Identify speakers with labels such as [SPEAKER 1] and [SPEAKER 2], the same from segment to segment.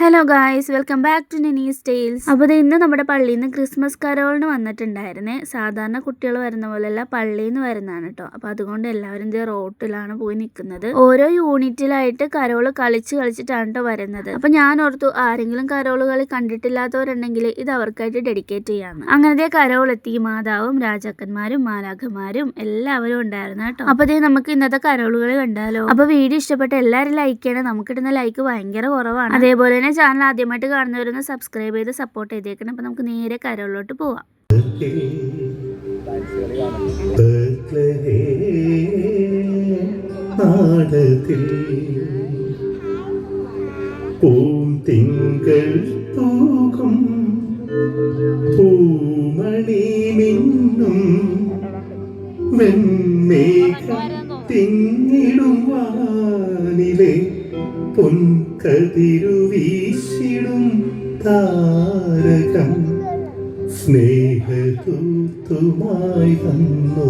[SPEAKER 1] Hello guys welcome back to Nini's tales അപ്പോൾ ഇന്ന് നമ്മുടെ പള്ളിയിൽ നിന്ന് ക്രിസ്മസ് കരോളിന് വന്നിട്ടുണ്ടായിരുന്നേ. സാധാരണ കുട്ടികൾ വരുന്ന പോലെയല്ല പള്ളിയിൽ നിന്ന് വരുന്നതാണ് കേട്ടോ അപ്പോൾ അതുകൊണ്ട് എല്ലാവരും ഇത് റോട്ടിലാണ് പോയി നിൽക്കുന്നത് ഓരോ യൂണിറ്റിലായിട്ട് കരോൾ കളിച്ച് കളിച്ചിട്ടാണ് കേട്ടോ വരുന്നത്. അപ്പോൾ ഞാൻ ഓർത്തു ആരെങ്കിലും കരോൾ കളി കണ്ടിട്ടില്ലാത്തവരുണ്ടെങ്കിൽ ഇത് അവർക്കായിട്ട് ഡെഡിക്കേറ്റ് ചെയ്യാമെന്ന് അങ്ങനത്തെ കരോൾ എത്തി. മാതാവും രാജാക്കന്മാരും മാലാഖമാരും എല്ലാവരും ഉണ്ടായിരുന്നു കേട്ടോ അപ്പോൾ ഇതേ നമുക്ക് ഇന്നത്തെ കരോളുകൾ കണ്ടാലോ? അപ്പോൾ വീഡിയോ ഇഷ്ടപ്പെട്ട എല്ലാവരും ലൈക്ക് ചെയ്യണം. നമുക്കിടുന്ന ലൈക്ക് ഭയങ്കര കുറവാണ്. അതേപോലെ തന്നെ ചാനൽ ആദ്യമായിട്ട് കാണുന്നവരൊന്ന് സബ്സ്ക്രൈബ് ചെയ്ത് സപ്പോർട്ട് ചെയ്തേക്കണം. അപ്പോൾ നമുക്ക് നേരെ കരളിലോട്ട് പോവാം.
[SPEAKER 2] നാടത്തിൽ താരകം സ്നേഹതൂത്തുമായി വന്നു.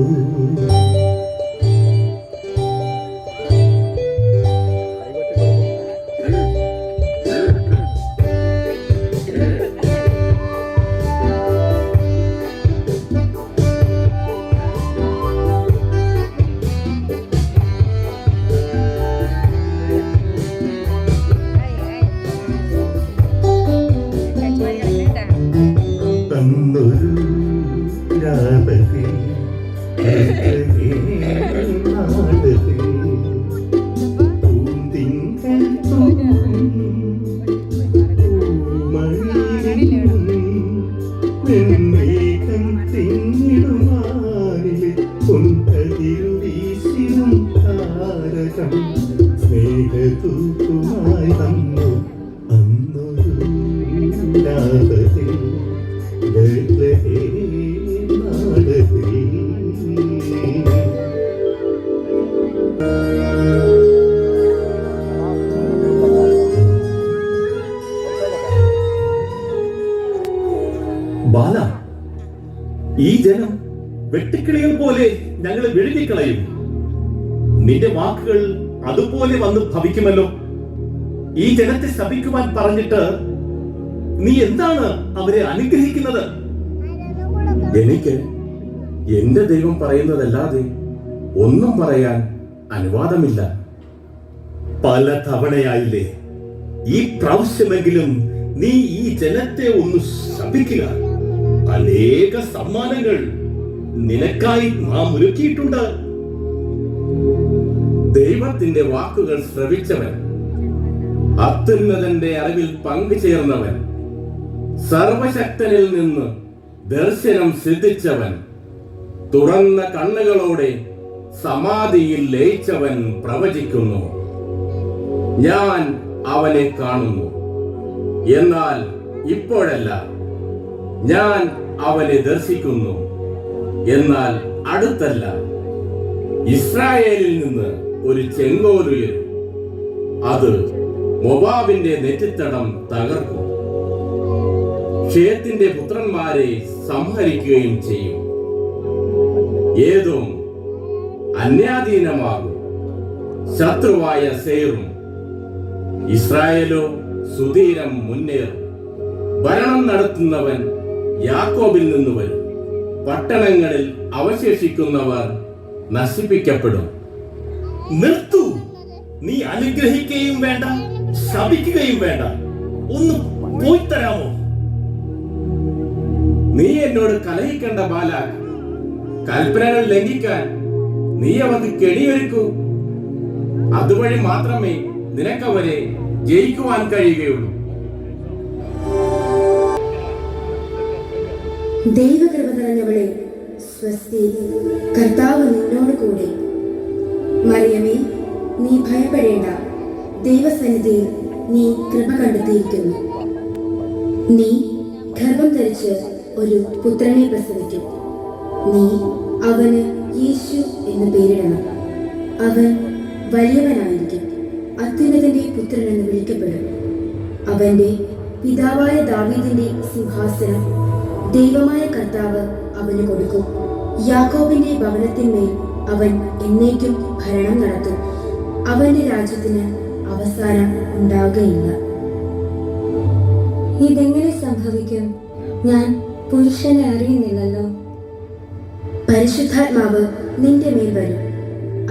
[SPEAKER 2] രാപതി
[SPEAKER 3] ബാല ഈ ജനം വെട്ടിക്കിളികൾ പോലെ ഞങ്ങൾ വിഴുങ്ങിക്കളയും. നിന്റെ വാക്കുകൾ അതുപോലെ വന്ന് ഭവിക്കുമല്ലോ. ഈ ജനത്തെ ശപിക്കുവാൻ പറഞ്ഞിട്ട് നീ എന്താണ് അവരെ അനുഗ്രഹിക്കുന്നത്?
[SPEAKER 4] എനിക്ക് എന്റെ ദൈവം പറയുന്നതല്ലാതെ ഒന്നും പറയാൻ അനുവാദമില്ല.
[SPEAKER 3] പല തവണയായില്ലേ ഈ പ്രാവശ്യമെങ്കിലും നീ ഈ ജനത്തെ ഒന്ന് ശപിക്കുക. അനേക സമ്മാനങ്ങൾ നിനക്കായി നാം ഒരുക്കിയിട്ടുണ്ട്.
[SPEAKER 4] ദൈവത്തിന്റെ വാക്കുകൾ ശ്രവിച്ചവൻ അത്യുന്നതന്റെ അറിവിൽ പങ്കുചേർന്നവൻ. സർവശക്തനിൽ നിന്ന് ദർശനം സിദ്ധിച്ചവൻ തുറന്ന കണ്ണുകളോടെ സമാധിയിൽ ലയിച്ചവൻ പ്രവചിക്കുന്നു. ഞാൻ അവനെ കാണുന്നു. എന്നാൽ ഇപ്പോഴല്ല ഞാൻ അവനെ ദർശിക്കുന്നു. എന്നാൽ അടുത്തല്ല ഇസ്രായേലിൽ നിന്ന് ഒരു ചെങ്കോലുയിൽ അത് മൊബാബിന്റെ നെറ്റിത്തടം തകർക്കും. ക്ഷേത്തിന്റെ പുത്രന്മാരെ സംഹരിക്കുകയും ചെയ്യും. ഏതും അന്യാധീനമാകും. ശത്രുവായ സേറും. ഇസ്രായേലോ സുധീരം മുന്നേറും. ഭരണം നടത്തുന്നവൻ യാക്കോബിൽ നിന്ന് വരും. പട്ടണങ്ങളിൽ അവശേഷിക്കുന്നവർ നശിപ്പിക്കപ്പെടും.
[SPEAKER 3] നിർത്തു. നീ അനുഗ്രഹിക്കുകയും വേണ്ട ശപിക്കുകയും വേണ്ട. ഒന്ന് പോയി തരാമോ
[SPEAKER 4] നീ എന്നോട് കലഹിക്കേണ്ട ബാല. കൽപ്പനകൾ ലംഘിക്കാൻ നീ അവർക്ക് കെണിയൊരുക്കൂ. അതുവഴി മാത്രമേ നിനക്കവരെ ജയിക്കുവാൻ കഴിയുകയുള്ളൂ.
[SPEAKER 5] ദൈവകൃപ നിറഞ്ഞവളെ സ്വസ്തി. കർത്താവ് നിന്നോട് കൂടെ. മറിയമേ നീ ഭയപ്പെടേണ്ട. ദൈവസന്നിധിയിൽ നീ കൃപ കണ്ടെത്തിയിരിക്കുന്നു. നീ ഗർഭം ധരിച്ച് ഒരു പുത്രനെ പ്രസവിക്കും നീ അവന് യേശു എന്ന് പേരിടണം. അവൻ വലിയവനായിരിക്കും. അത്യുന്നതന്റെ പുത്രൻ എന്ന് വിളിക്കപ്പെടും. അവന്റെ പിതാവായ ദാവീദിന്റെ സിംഹാസനം ദൈവമായ കർത്താവ് അവന് കൊടുക്കും. യാക്കോബിന്റെ ഭവനത്തിന്മേൽ അവൻ എന്നേക്കും ഭരണം നടത്തും. അവന്റെ രാജ്യത്തിന് അവസാനം ഉണ്ടാവുകയില്ല
[SPEAKER 6] ഇതെങ്ങനെ സംഭവിക്കും? ഞാൻ പുരുഷനെ അറിയുന്നില്ലല്ലോ.
[SPEAKER 5] പരിശുദ്ധാത്മാവ് നിന്റെ മേൽ വരും.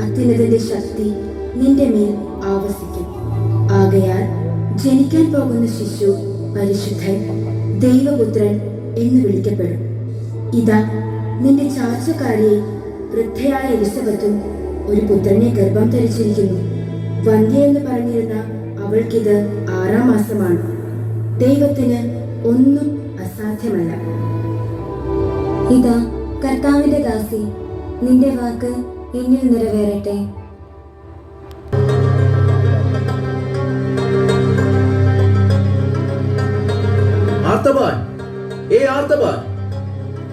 [SPEAKER 5] അത്യുന്നതിന്റെ ശക്തി നിന്റെ മേൽ ആവസിക്കും. ആകയാൽ ജനിക്കാൻ പോകുന്ന ശിശു പരിശുദ്ധൻ ദൈവപുത്രൻ എന്ന് വിളിക്കപ്പെടും. ഇതാ നിന്റെ ചാച്ചക്കാരിയെ വൃദ്ധയായ എലിസബത്തും ഒരു പുത്രനെ ഗർഭം ധരിച്ചിരിക്കുന്നു. വന്ധ്യ എന്ന് പറഞ്ഞിരുന്ന അവൾക്കിത് ആറാം മാസമാണ്. ദൈവത്തിന് ഒന്നും അസാധ്യമല്ല.
[SPEAKER 6] ഇതാ കർത്താവിന്റെ ദാസി. നിന്റെ വാക്ക് എന്നിൽ നിറവേറട്ടെ.
[SPEAKER 7] ആർത്തവാൻ ഏ ആർത്തവാൻ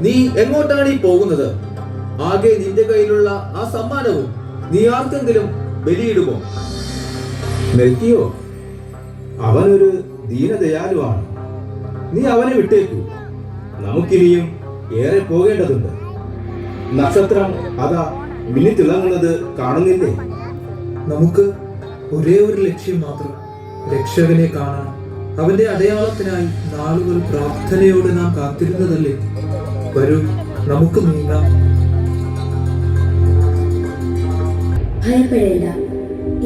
[SPEAKER 7] നീ എങ്ങോട്ടാണ് ഈ പോകുന്നത്? ആകെ നിന്റെ കയ്യിലുള്ള ആ സമ്മാനവും നീ ആർക്കെങ്കിലും ബലിയിടുമോ? മെൽക്കിയോ അവനൊരു ദീനദയാലുവാണ്. നീ അവനെ വിട്ടേക്കൂ. നമുക്കിനിയും ഏറെ പോകേണ്ടതുണ്ട്. നക്ഷത്രം അതാ മിന്നിത്തിളങ്ങുന്നത് കാണുന്നില്ലേ?
[SPEAKER 8] നമുക്ക് ഒരേ ഒരു ലക്ഷ്യം മാത്രം രക്ഷകനെ കാണാൻ അവന്റെ അടയാളത്തിനായി നാളുകൾ പ്രാർത്ഥനയോടെ നാം കാത്തിരുന്നതല്ലേ? വരൂ നമുക്ക് നീങ്ങാം.
[SPEAKER 5] ഭയപ്പെടേണ്ട.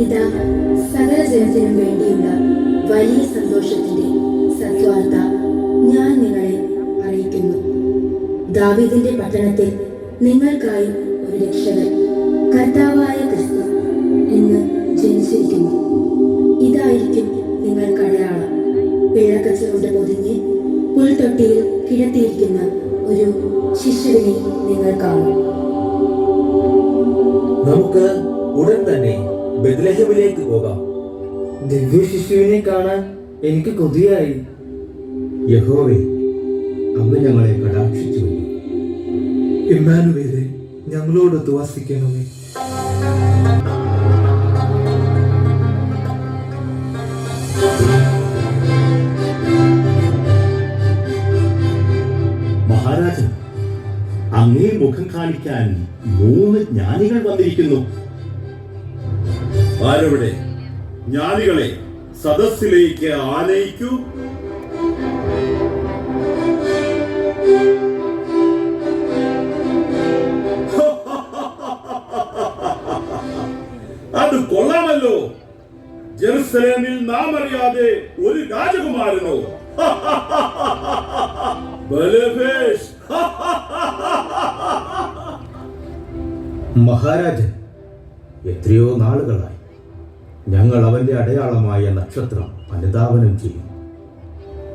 [SPEAKER 5] ഇതാ സകല ജനത്തിനും വേണ്ടിയുള്ള വലിയ സന്തോഷത്തിന്റെ സത്വാർത്ത ദാവീദിന്റെ പട്ടണത്തിൽ നിങ്ങൾക്കായി ഒരു രക്ഷകൻ കർത്താവായ ക്രിസ്തു എന്ന് ജനിച്ചിരിക്കുന്നു. ഇതായിരിക്കും നിങ്ങൾക്ക് അടയാളം പിഴക്കച്ചുകൊണ്ട് പൊതിഞ്ഞ് പുൽത്തൊട്ടിയിൽ കിടത്തിയിരിക്കുന്ന ഒരു ശിശുവിനെ നിങ്ങൾ കാണും.
[SPEAKER 7] നമുക്ക് ഉടൻ തന്നെ ബദലഹമിലേക്ക് പോകാം.
[SPEAKER 8] ദിവ്യ ശിശുവിനെ കാണാൻ എനിക്ക് കൊതിയായി.
[SPEAKER 7] യഹോവേ അങ്ങ് ഞങ്ങളെ കടാക്ഷിച്ചു
[SPEAKER 8] ഇമ്മാനുവേദെ ഞങ്ങളോട് വസിക്കണമേ
[SPEAKER 3] മഹാരാജ അങ്ങേ മുഖം കാണിക്കാൻ മൂന്ന് ജ്ഞാനികൾ വന്നിരിക്കുന്നു. ആരവിടെ? ജ്ഞാനികളെ സദസ്സിലേക്ക് ആനയിക്കൂ. കൊള്ളാമല്ലോ ജെറുസലേമിൽ നാം അറിയാതെ ഒരു രാജകുമാരനോ.
[SPEAKER 7] മഹാരാജൻ എത്രയോ നാളുകളായി ഞങ്ങൾ അവന്റെ അടയാളമായ നക്ഷത്രം അനുധാവനം ചെയ്യും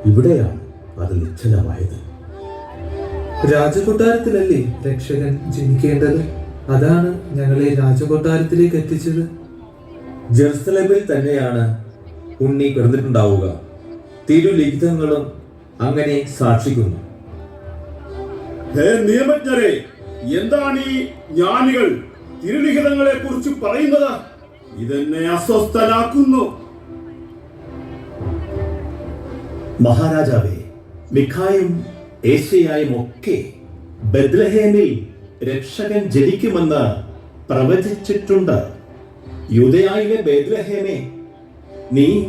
[SPEAKER 7] ഇവിടെയാണ് അത് നിശ്ചലമായത്.
[SPEAKER 8] രാജകൊട്ടാരത്തിലല്ലേ രക്ഷകൻ ജനിക്കേണ്ടത്? അതാണ് ഞങ്ങളെ രാജകൊട്ടാരത്തിലേക്ക് എത്തിച്ചത്.
[SPEAKER 7] ജെറുസലേമിൽ തന്നെയാണ് ഉണ്ണി പിറന്നിട്ടുണ്ടാവുക. തിരുലിഖിതങ്ങളും അങ്ങനെ സാക്ഷിക്കുന്നു.
[SPEAKER 3] ഹേ നിയമജ്ഞരെ എന്താണ് ഈ ജ്ഞാനികൾ തിരുലിഖിതങ്ങളെ കുറിച്ച് പറയുന്നത്? ഇതെന്നെ അസ്വസ്ഥനാക്കുന്നു. മഹാരാജാവേ മിഖായും ഏഷ്യയായും ഒക്കെ ബദ്ലഹേമിൽ രക്ഷകൻ ജനിക്കുമെന്ന് പ്രവചിച്ചിട്ടുണ്ട്. യുദയായിലെ ബേദ്ലഹേമേ നീ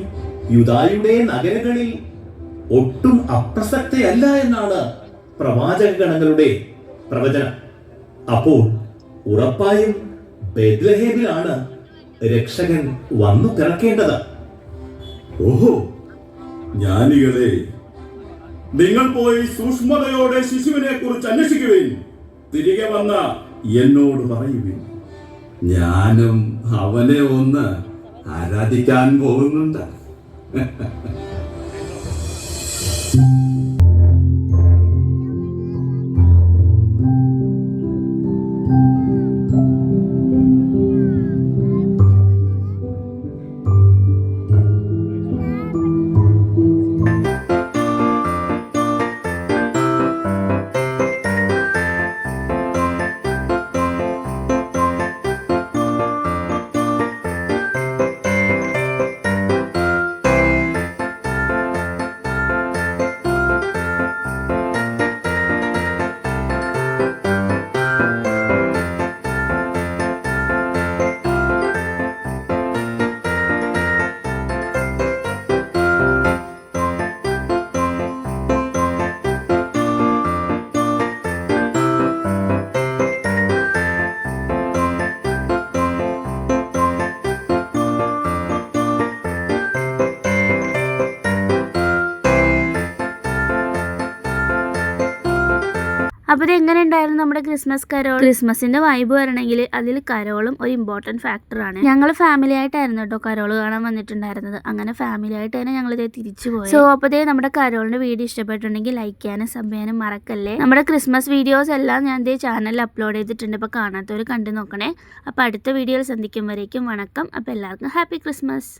[SPEAKER 3] യുദായുടെ നഗരങ്ങളിൽ ഒട്ടും അപ്രസക്തയല്ല എന്നാണ് പ്രവാചക ഗണങ്ങളുടെ പ്രവചനം. അപ്പോൾ ഉറപ്പായും ബേദ്ലഹേമിലാണ് രക്ഷകൻ വന്നു പിറക്കേണ്ടത്. ഓഹോ ജ്ഞാനികളെ നിങ്ങൾ പോയി സൂക്ഷ്മതയോടെ ശിശുവിനെ കുറിച്ച് അന്വേഷിക്കുവിൻ. തിരികെ വന്ന എന്നോട് പറയുവിൻ. ഞാനും അവനെ ഒന്ന് ആരാധിക്കാൻ പോകുന്നുണ്ട്.
[SPEAKER 1] അപ്പോൾ ഇതെങ്ങനെ എങ്ങനെ ഉണ്ടായിരുന്നു നമ്മുടെ ക്രിസ്മസ് കരോൾ? ക്രിസ്മസിന്റെ വൈബ് വരണമെങ്കിൽ അതിൽ കരോളും ഒരു ഇമ്പോർട്ടന്റ് ഫാക്ടറാണ് ഞങ്ങൾ ഫാമിലി ആയിട്ടായിരുന്നു കേട്ടോ കരോൾ കാണാൻ വന്നിട്ടുണ്ടായിരുന്നത്. അങ്ങനെ ഫാമിലി ആയിട്ട് തന്നെ ഞങ്ങൾ ഇതേ തിരിച്ചു പോയി. സോ അപ്പോൾ നമ്മുടെ കരോളിന്റെ വീഡിയോ ഇഷ്ടപ്പെട്ടുണ്ടെങ്കിൽ ലൈക്ക് ചെയ്യാനും സബ് ചെയ്യാനും മറക്കല്ലേ? നമ്മുടെ ക്രിസ്മസ് വീഡിയോസ് എല്ലാം ഞാൻ ഇതേ ചാനലിൽ അപ്ലോഡ് ചെയ്തിട്ടുണ്ട്. അപ്പോൾ കാണാത്തവർ കണ്ടു നോക്കണേ. അപ്പോൾ അടുത്ത വീഡിയോയിൽ സന്ധിക്കും വരേക്കും. വണക്കം. അപ്പോൾ എല്ലാവർക്കും ഹാപ്പി ക്രിസ്മസ്